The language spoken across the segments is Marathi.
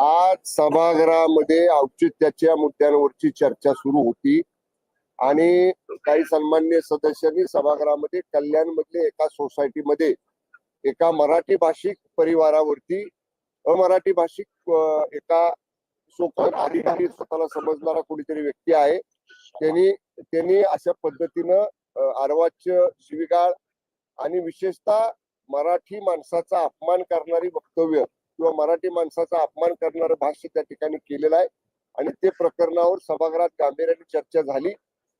आज सभागृहामध्ये औचित्याच्या मुद्द्यांवरची चर्चा सुरू होती. आणि काही सन्मान्य सदस्यांनी सभागृहामध्ये कल्याण मधले एका सोसायटीमध्ये एका मराठी भाषिक परिवारावरती अमराठी भाषिक एका सोकन अधिकारी स्वतःला समजणारा कोणीतरी व्यक्ती आहे. त्यांनी त्यांनी अशा पद्धतीनं अं, शिविगाळ आणि विशेषतः मराठी माणसाचा अपमान करणारी वक्तव्य किंवा मराठी माणसाचा अपमान करणारं भाष्य त्या ठिकाणी केलेलं आहे. आणि ते प्रकरणावर सभागृहात गांभीर्याने चर्चा झाली.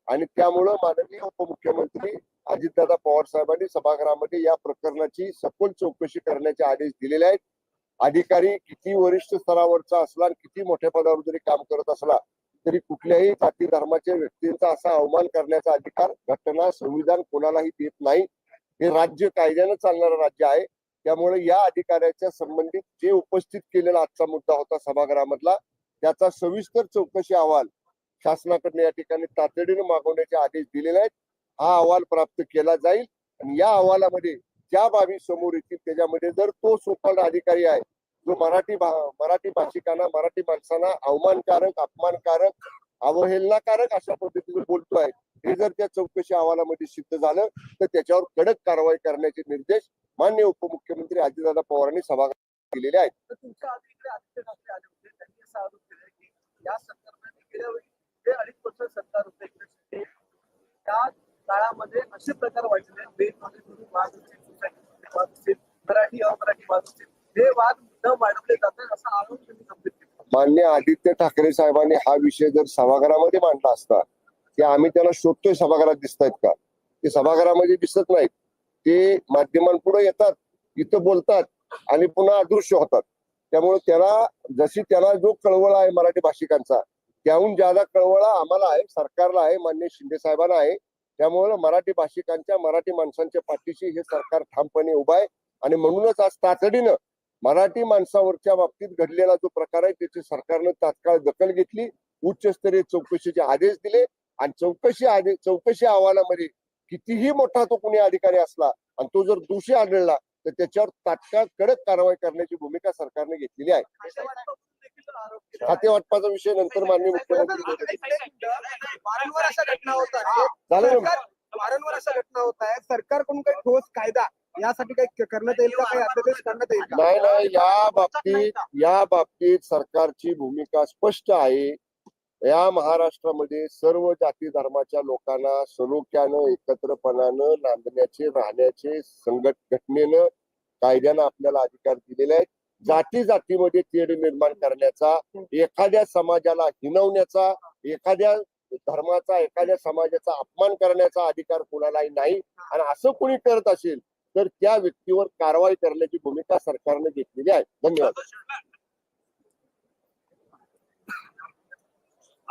आणि त्यामुळं माननीय उपमुख्यमंत्री अजितदादा पवार साहेबांनी सभागृहामध्ये या प्रकरणाची सखोल चौकशी करण्याचे आदेश दिलेले आहेत. अधिकारी किती वरिष्ठ स्तरावरचा असला आणि किती मोठ्या पदावर जरी काम करत असला तरी कुठल्याही जाती धर्माच्या व्यक्तींचा असा अवमान करण्याचा अधिकार घटना संविधान कोणालाही देत नाही. हे राज्य कायद्यानं चालणारं राज्य आहे. त्यामुळे या अधिकाऱ्याच्या संबंधित जे उपस्थित केलेला आजचा मुद्दा होता सभागृहामधला त्याचा सविस्तर चौकशी अहवाल शासनाकडे या ठिकाणी तातडीने मागवण्याचे आदेश दिलेले आहेत. हा अहवाल प्राप्त केला जाईल आणि या अहवालामध्ये ज्या बाबी समोर येतील त्याच्यामध्ये जर तो सोपान अधिकारी आहे जो मराठी भा- मराठी भाषिकांना मराठी माणसांना अवमानकारक अपमानकारक अवहेलनाकारक अशा पद्धतीने बोलतो आहे हे जर त्या चौकशी अहवालामध्ये सिद्ध झालं तर त्याच्यावर कडक कारवाई करण्याचे निर्देश मान्य उपमुख्यमंत्री अजितदादा पवारांनी सभागृहात दिलेले आहेत काळामध्ये असे प्रकार वाढलेले आहेत. बेलमध्ये गुरु वाद असतील सोसायटीमध्ये वाद असतील मराठी अमराठी वाद असतील हे वाद न वाढवले जातात असा आरोप त्यांनी गंभीर केला मान्य आदित्य ठाकरे साहेबांनी हा विषय जर सभागृहामध्ये मांडला असता ते आम्ही त्याला शोधतोय सभागृहात दिसत आहेत का? ते सभागृहामध्ये दिसत नाहीत. ते माध्यमांपुढे येतात इथं बोलतात आणि पुन्हा अदृश्य होतात. त्यामुळे त्याला जशी त्याला जो कळवळा आहे मराठी भाषिकांचा त्याहून ज्यादा कळवळा आम्हाला आहे सरकारला आहे मान्य शिंदे साहेबांना आहे. त्यामुळे मराठी भाषिकांच्या मराठी माणसांच्या पाठीशी हे सरकार ठामपणे उभं आहे. आणि म्हणूनच आज तातडीनं मराठी माणसावरच्या बाबतीत घडलेला जो प्रकार आहे त्याची सरकारनं तात्काळ दखल घेतली उच्चस्तरीय चौकशीचे आदेश दिले. आणि चौकशी चौकशी अहवालामध्ये कितीही मोठा तो कुणी अधिकारी असला आणि तो जर दोषी आढळला तर त्याच्यावर तात्काळ कडक कारवाई करण्याची भूमिका सरकारने घेतलेली आहे. खाते वाटपाचा विषय नंतर माननीय मुख्यमंत्री वारंवार अशा घटना होत? सरकार- वारंवार अशा घटना होत आहेत. सरकारकडून काही ठोस कायदा यासाठी काही करण्यात येईल का? काही अध्यादेश करण्यात येईल नाही नाही. या बाबतीत या बाबतीत सरकारची भूमिका स्पष्ट आहे. या महाराष्ट्रामध्ये सर्व जाती धर्माच्या लोकांना सलोख्यानं एकत्रपणानं नांदण्याचे राहण्याचे संघट घटनेनं कायद्यानं आपल्याला अधिकार दिलेले आहेत. जाती जातीमध्ये तेढ निर्माण करण्याचा एखाद्या समाजाला हिनवण्याचा एखाद्या धर्माचा एखाद्या समाजाचा अपमान करण्याचा अधिकार कोणालाही नाही. आणि असं कोणी करत असेल तर त्या व्यक्तीवर कारवाई करण्याची भूमिका सरकारने घेतलेली आहे. धन्यवाद.